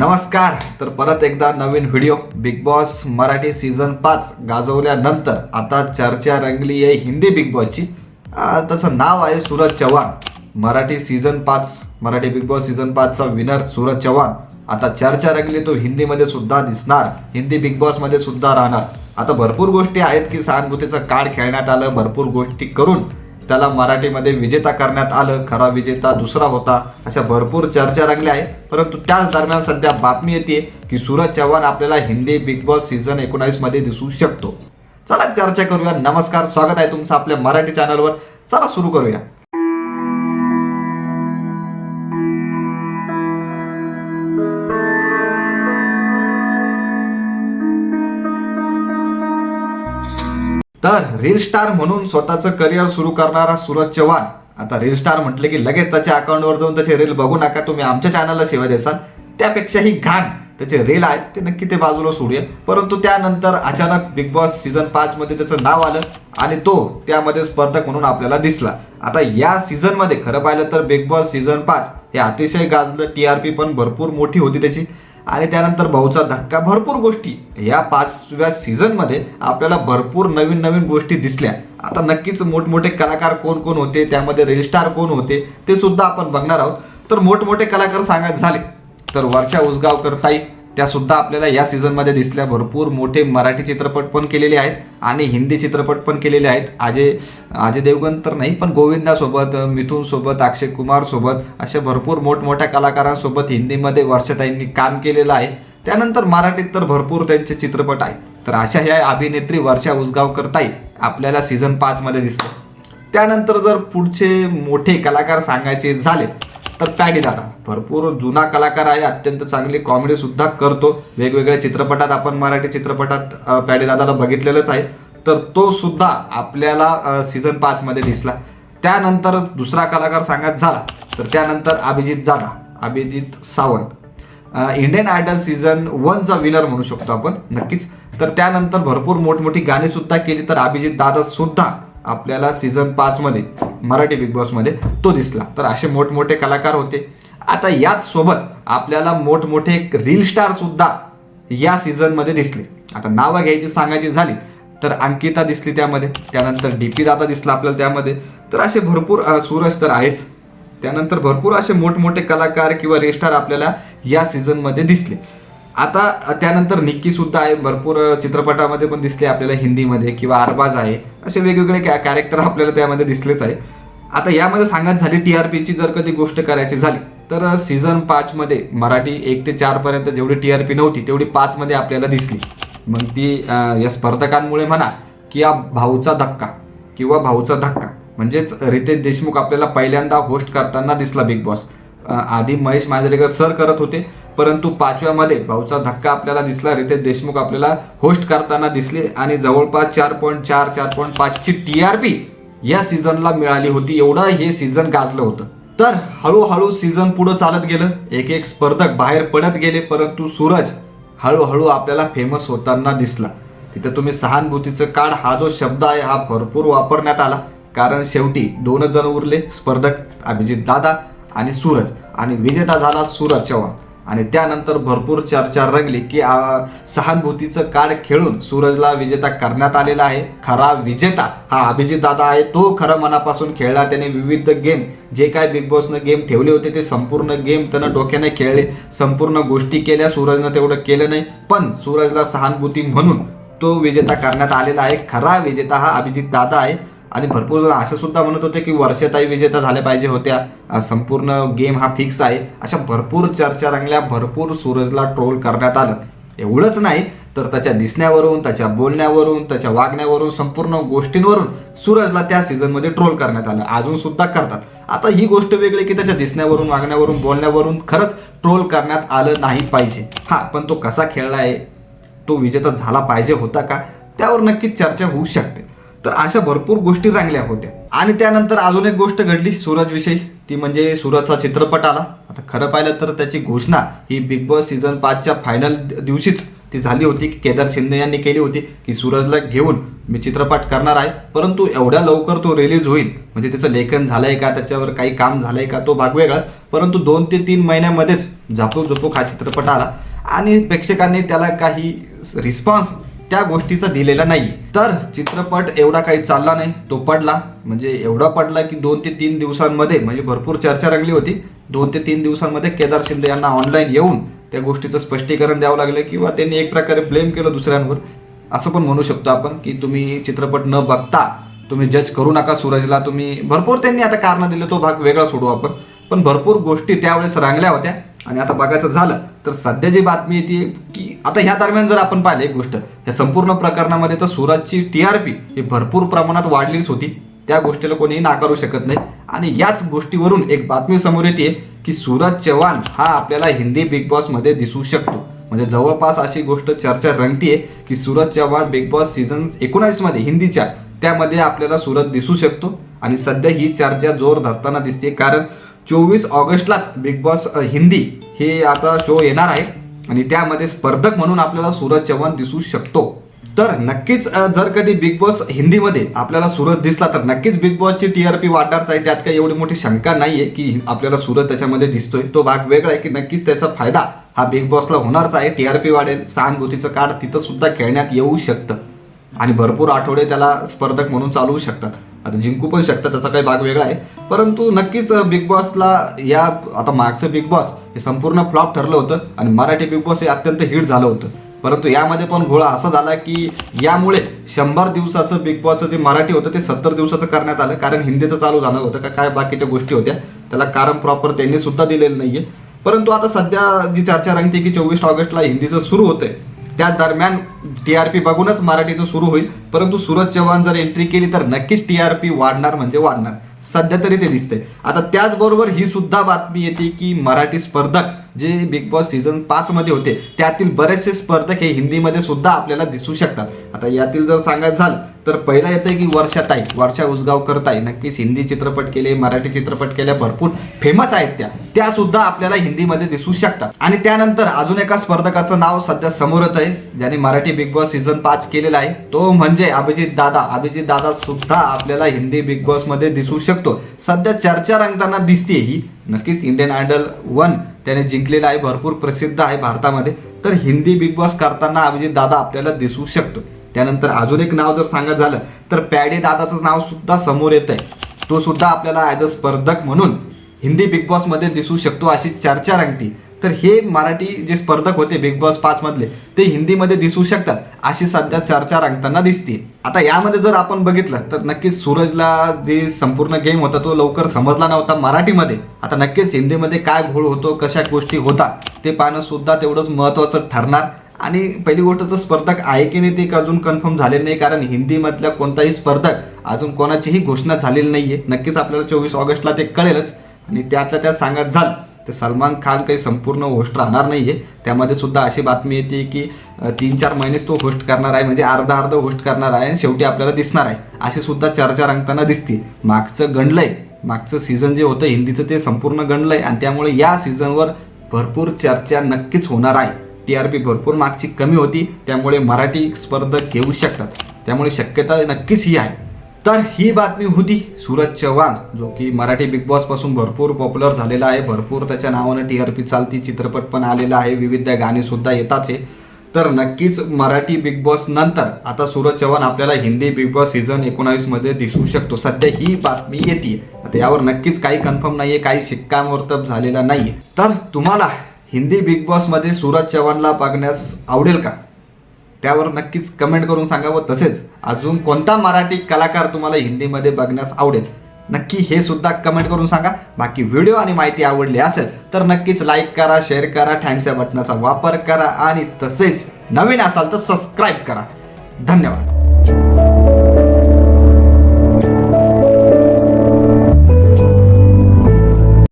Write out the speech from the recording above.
नमस्कार तर परत एकदा नवीन video. Bigg Boss Marathi season पाच गाजवल्यानंतर आता चर्चा रंगली आहे हिंदी बिग बॉसची तसं नाव आहे सूरज चव्हाण. मराठी सीझन पाच मराठी बिग बॉस सीझन पाचचा विनर सूरज चव्हाण. आता चर्चा रंगली तो हिंदीमध्ये सुद्धा दिसणार. हिंदी बिग बॉसमध्ये सुद्धा राहणार. आता भरपूर गोष्टी आहेत की सहानुभूतीचं कार्ड खेळण्यात आलं भरपूर गोष्टी करून त्याला मराठीमध्ये विजेता करण्यात आलं खरा विजेता दुसरा होता अशा भरपूर चर्चा रंगल्या आहे परंतु त्याच दरम्यान सध्या बातमी येते की सूरज चव्हाण आपल्याला हिंदी बिग बॉस सीझन एकोणावीसमध्ये दिसू शकतो. चला चर्चा करूया. नमस्कार स्वागत आहे तुमचं आपल्या मराठी चॅनलवर चला सुरू करूया. तर रील स्टार म्हणून स्वतःचं करिअर सुरू करणारा सूरज चव्हाण. आता रील स्टार म्हटले की लगेच त्याच्या अकाउंटवर जाऊन त्याचे रील बघू नका. तुम्ही आमच्या चॅनलला सेवा देसाल. त्यापेक्षाही घाण त्याचे रील आहेत ते नक्की ते बाजूला सोडूया. परंतु त्यानंतर अचानक बिग बॉस सीझन पाचमध्ये त्याचं नाव आलं आणि तो त्यामध्ये स्पर्धक म्हणून आपल्याला दिसला. आता या सीझनमध्ये खरं पाहिलं तर बिग बॉस सीझन पाच हे अतिशय गाजलं. टी आर पी पण भरपूर मोठी होती त्याची. आणि त्यानंतर भाऊचा धक्का भरपूर गोष्टी. या पाचव्या सीझनमध्ये आपल्याला भरपूर नवीन नवीन गोष्टी दिसल्या. आता नक्कीच मोठमोठे कलाकार कोण कोण होते त्यामध्ये रेलस्टार कोण होते ते सुद्धा आपण बघणार आहोत. तर मोठमोठे कलाकार सांगायचे झाले तर वर्षा उसगावकर ताई. त्यासुद्धा आपल्याला या सीझनमध्ये दिसल्या. भरपूर मोठे मराठी चित्रपट पण केलेले आहेत आणि हिंदी चित्रपट पण केलेले आहेत. अजय अजय देवगण तर नाही पण गोविंदासोबत मिथूनसोबत अक्षय कुमारसोबत अशा भरपूर मोठमोठ्या कलाकारांसोबत हिंदीमध्ये वर्षताईंनी काम केलेलं आहे. त्यानंतर मराठीत तर भरपूर त्यांचे चित्रपट आहेत. तर अशा ह्या अभिनेत्री वर्षा उसगावकर ताई आपल्याला सीझन पाचमध्ये दिसले त्यानंतर जर पुढचे मोठे कलाकार सांगायचे झाले तर पॅडी दादा. भरपूर जुना कलाकार आहे अत्यंत चांगली कॉमेडी सुद्धा करतो. वेगवेगळ्या चित्रपटात आपण मराठी चित्रपटात पॅडी दादाला बघितलेलंच आहे. तर तो सुद्धा आपल्याला सीझन पाच मध्ये दिसला. त्यानंतर दुसरा कलाकार सांगत झाला. तर त्यानंतर अभिजित दादा Abhijit Sawant. Indian Idol season वनचा winner म्हणू शकतो आपण नक्कीच. तर त्यानंतर भरपूर मोठमोठी गाणी सुद्धा केली. तर अभिजित दादा सुद्धा आपल्याला सीझन पाचमध्ये मराठी बिग बॉसमध्ये तो दिसला. तर असे मोठमोठे कलाकार होते. आता याच सोबत आपल्याला मोठमोठे रील स्टारसुद्धा या सीझनमध्ये दिसले. आता नावं घ्यायची सांगायची झाली तर अंकिता दिसली त्यामध्ये. त्यानंतर डी पी दादा दिसला आपल्याला त्यामध्ये. तर असे भरपूर सूरज तर आहेच. त्यानंतर भरपूर असे मोठमोठे कलाकार किंवा रेस्टार आपल्याला या सीझनमध्ये दिसले. आता त्यानंतर निक्की सुद्धा आहे भरपूर चित्रपटामध्ये पण दिसले आपल्याला हिंदीमध्ये किंवा अरबाज आहे. असे वेगवेगळे कॅ कॅरेक्टर आपल्याला त्यामध्ये दिसलेच आहे. आता यामध्ये सांगत झाली टी आर पीची जर कधी गोष्ट करायची झाली तर सीझन पाचमध्ये मराठी एक ते चारपर्यंत जेवढी टी आर पी नव्हती तेवढी पाचमध्ये आपल्याला दिसली. मग ती या स्पर्धकांमुळे म्हणा की या भाऊचा धक्का किंवा भाऊचा धक्का म्हणजेच रितेश देशमुख आपल्याला पहिल्यांदा होस्ट करताना दिसला बिग बॉस आधी महेश मांजरेकर सर करत होते परंतु पाचव्यामध्ये भाऊचा धक्का आपल्याला दिसला रितेश देशमुख आपल्याला होस्ट करताना दिसले आणि जवळपास चार पॉईंट चार चार पॉईंट पाचची टी आर पी या सीझनला मिळाली होती एवढं हे सीझन गाजलं होतं. तर हळूहळू सीझन पुढं चालत गेलं एक एक स्पर्धक बाहेर पडत गेले परंतु सूरज हळूहळू आपल्याला फेमस होताना दिसला. तिथे तुम्ही सहानुभूतीचं काढ हा जो शब्द आहे हा भरपूर वापरण्यात आला. कारण शेवटी दोनच जण उरले स्पर्धक अभिजित दादा आणि सूरज. आणि विजेता झाला सूरज चव्हाण. आणि त्यानंतर भरपूर चर्चा रंगली की सहानुभूतीचं कार्ड खेळून सूरजला विजेता करण्यात आलेला आहे. खरा विजेता हा अभिजित दादा आहे. तो खरं मनापासून खेळला. त्याने विविध गेम जे काय बिग बॉसनं गेम ठेवले होते ते संपूर्ण गेम त्यानं डोक्याने खेळले. संपूर्ण गोष्टी केल्या. सूरजनं तेवढं केलं नाही. पण सूरजला सहानुभूती म्हणून तो विजेता करण्यात आलेला आहे. खरा विजेता हा अभिजित दादा आहे. आणि भरपूर जण असं सुद्धा म्हणत होते की वर्षताई विजेता झाल्या पाहिजे होत्या. संपूर्ण गेम हा फिक्स आहे. अशा भरपूर चर्चा रंगल्या भरपूर सूरजला ट्रोल करण्यात आलं. एवढंच नाही तर त्याच्या दिसण्यावरून त्याच्या बोलण्यावरून त्याच्या वागण्यावरून संपूर्ण गोष्टींवरून सूरजला त्या सीझनमध्ये ट्रोल करण्यात आलं. अजून सुद्धा करतात. आता ही गोष्ट वेगळी की त्याच्या दिसण्यावरून वागण्यावरून बोलण्यावरून खरंच ट्रोल करण्यात आलं नाही पाहिजे. हा पण तो कसा खेळला आहे? तो विजेता झाला पाहिजे होता का? त्यावर नक्कीच चर्चा होऊ शकते. तर अशा भरपूर गोष्टी रंगल्या होत्या. आणि त्यानंतर अजून एक गोष्ट घडली सूरजविषयी. ती म्हणजे सूरजचा चित्रपट आला. आता खरं पाहिलं तर त्याची घोषणा ही बिग बॉस सीझन पाचच्या फायनल दिवशीच ती झाली होती. की केदार शिंदे यांनी केली होती की सूरजला घेऊन मी चित्रपट करणार आहे. परंतु एवढ्या लवकर तो रिलीज होईल म्हणजे त्याचं लेखन झालंय का त्याच्यावर काही काम झालंय का तो भाग वेगळाच. परंतु दोन ते तीन महिन्यामध्येच झापूक झुपूक हा चित्रपट आला. आणि प्रेक्षकांनी त्याला काही रिस्पॉन्स त्या गोष्टीचा दिलेला नाही. तर चित्रपट एवढा काही चालला नाही. तो पडला. म्हणजे एवढा पडला की दोन ते तीन दिवसांमध्ये म्हणजे भरपूर चर्चा रंगली होती. दोन ते तीन दिवसांमध्ये केदार शिंदे यांना ऑनलाईन येऊन त्या गोष्टीचं स्पष्टीकरण द्यावं लागलं किंवा त्यांनी एक प्रकारे ब्लेम केलं दुसऱ्यांवर. असं पण म्हणू शकतो आपण की तुम्ही चित्रपट न बघता तुम्ही जज करू नका सूरजला. तुम्ही भरपूर त्यांनी आता कारणं दिले तो भाग वेगळा सोडू आपण. पण भरपूर गोष्टी त्यावेळेस रांगल्या होत्या. आणि आता बघायचं झालं तर सध्या जी बातमी येते की आता ह्या दरम्यान जर आपण पाहिलं एक गोष्ट या संपूर्ण प्रकरणामध्ये तर सूरजची टी आर पी ही भरपूर प्रमाणात वाढलीच होती. त्या गोष्टीला कोणीही नाकारू शकत नाही. आणि याच गोष्टीवरून एक बातमी समोर येते की सूरज चव्हाण हा आपल्याला हिंदी बिग बॉसमध्ये दिसू शकतो. म्हणजे जवळपास अशी गोष्ट चर्चा रंगतीये की Suraj Chavan big boss season एकोणावीसमध्ये हिंदीच्या त्यामध्ये आपल्याला सूरज दिसू शकतो. आणि सध्या ही चर्चा जोर धरताना दिसते कारण चोवीस ऑगस्टलाच बिग बॉस हिंदी हे आता शो येणार आहे. आणि त्यामध्ये स्पर्धक म्हणून आपल्याला सूरज चव्हाण दिसू शकतो. तर नक्कीच जर कधी बिग बॉस हिंदीमध्ये आपल्याला सूरज दिसला तर नक्कीच बिग बॉसची टीआरपी वाढणारच आहे. त्यात काही एवढी मोठी शंका नाही आहे की आपल्याला सूरज त्याच्यामध्ये दिसतोय. तो भाग वेगळा आहे की नक्कीच त्याचा फायदा हा बिग बॉसला होणारच आहे. टीआरपी वाढेल सहानुभूतीचं कार्ड तिथं सुद्धा खेळण्यात येऊ शकतं. आणि भरपूर आठवडे त्याला स्पर्धक म्हणून चालवू शकतात. आता जिंकू पण शकतात त्याचा काही भाग वेगळा आहे. परंतु नक्कीच बिग बॉसला या आता मागचं बिग बॉस हे संपूर्ण फ्लॉप ठरलं होतं आणि मराठी बिग बॉस हे अत्यंत हिट झालं होतं. परंतु यामध्ये पण घोळा असा झाला की यामुळे शंभर दिवसाचं बिग बॉसचं जे मराठी होतं ते सत्तर दिवसाचं करण्यात आलं. कारण हिंदीचं चालू झालं होतं का काय बाकीच्या गोष्टी होत्या. त्याला कारण प्रॉपर त्यांनी सुद्धा दिलेलं नाहीये. परंतु आता सध्या जी चर्चा रंगते की चोवीस ऑगस्टला हिंदीचं सुरू होतंय. त्या दरम्यान टी आर पी बघूनच मराठीचं सुरू होईल. परंतु सूरज चव्हाण जर एंट्री केली तर नक्कीच टी आर पी वाढणार म्हणजे वाढणार. सध्या तरी ते दिसते आता त्याचबरोबर ही सुद्धा बातमी येते की मराठी स्पर्धक जे बिग बॉस सीझन पाचमध्ये होते त्यातील बरेचसे स्पर्धक हे हिंदीमध्ये सुद्धा आपल्याला दिसू शकतात. आता यातील जर सांगायचं झालं तर पहिलं येतं की वर्षाताई वर्षा उसगावकर ताई. नक्कीच हिंदी चित्रपट केले मराठी चित्रपट केल्या भरपूर फेमस आहेत त्या. त्या सुद्धा आपल्याला हिंदीमध्ये दिसू शकतात. आणि त्यानंतर अजून एका स्पर्धकाचं नाव सध्या समोर येत आहे ज्याने मराठी बिग बॉस सीझन पाच केलेला आहे. तो म्हणजे अभिजित दादा. अभिजित दादा सुद्धा आपल्याला हिंदी बिग बॉसमध्ये दिसू शकतो. सध्या चर्चा रंगताना दिसते ही. नक्कीच इंडियन आयडल वन त्याने जिंकलेला आहे भरपूर प्रसिद्ध आहे भारतामध्ये. तर हिंदी बिग बॉस करताना अभिजित दादा आपल्याला दिसू शकतो. त्यानंतर अजून एक नाव जर सांगत झालं तर पॅडे दादाचं नाव सुद्धा समोर येत आहे तो सुद्धा आपल्याला ॲज अ स्पर्धक म्हणून हिंदी बिग बॉसमध्ये दिसू शकतो अशी चर्चा रंगती. तर हे मराठी जे स्पर्धक होते बिग बॉस पाच मधले ते हिंदीमध्ये दिसू शकतात अशी सध्या चर्चा रंगताना दिसते आता यामध्ये जर आपण बघितलं तर नक्कीच सूरजला जे संपूर्ण गेम होता तो लवकर समजला नव्हता मराठीमध्ये. आता नक्कीच हिंदीमध्ये काय घोळ होतो कशा गोष्टी होतात ते पाहणं सुद्धा तेवढंच महत्त्वाचं ठरणार. आणि पहिली गोष्ट तर स्पर्धक आहे की नाही ते एक अजून कन्फर्म झालेलं नाही कारण हिंदीमधल्या कोणताही स्पर्धक अजून कोणाचीही घोषणा झालेली नाही आहे नक्कीच आपल्याला चोवीस ऑगस्टला ते कळेलच. आणि त्यातल्या त्यात सांगत झालं तर सलमान खान काही संपूर्ण होस्ट राहणार नाही आहे त्यामध्ये सुद्धा अशी बातमी येते की तीन चार महिनेच तो होस्ट करणार आहे म्हणजे अर्धा अर्ध होस्ट करणार आहे आणि शेवटी आपल्याला दिसणार आहे. अशी सुद्धा चर्चा रंगताना दिसते. मागचं गणलंय. मागचं सीझन जे होतं हिंदीचं ते संपूर्ण गणलंय. आणि त्यामुळे या सीझनवर भरपूर चर्चा नक्कीच होणार आहे. टी आर पी भरपूर मागची कमी होती. त्यामुळे मराठी स्पर्धक घेऊ शकतात. त्यामुळे शक्यता नक्कीच ही आहे. तर ही बातमी होती सूरज चव्हाण जो की मराठी बिग बॉसपासून भरपूर पॉप्युलर झालेला आहे. भरपूर त्याच्या नावानं टी आर पी चालती चित्रपट पण आलेला आहे. विविध गाणीसुद्धा येताच येतात आहे. तर नक्कीच मराठी बिग बॉस नंतर आता सूरज चव्हाण आपल्याला हिंदी बिग बॉस सीझन एकोणावीसमध्ये दिसू शकतो. सध्या ही बातमी येते आता यावर नक्कीच काही कन्फर्म आहे काही शिक्कामोर्तब झालेला नाही तर तुम्हाला हिंदी बिग बॉसमध्ये सूरज चव्हाणला बघण्यास आवडेल का? त्यावर नक्कीच कमेंट करून सांगा व तसेच अजून कोणता मराठी कलाकार तुम्हाला हिंदीमध्ये बघण्यास आवडेल? नक्की हे सुद्धा कमेंट करून सांगा. बाकी व्हिडिओ आणि माहिती आवडली असेल तर नक्कीच लाईक करा शेअर करा थँक्स या बटनाचा वापर करा आणि तसेच नवीन असाल तर सबस्क्राईब करा. धन्यवाद.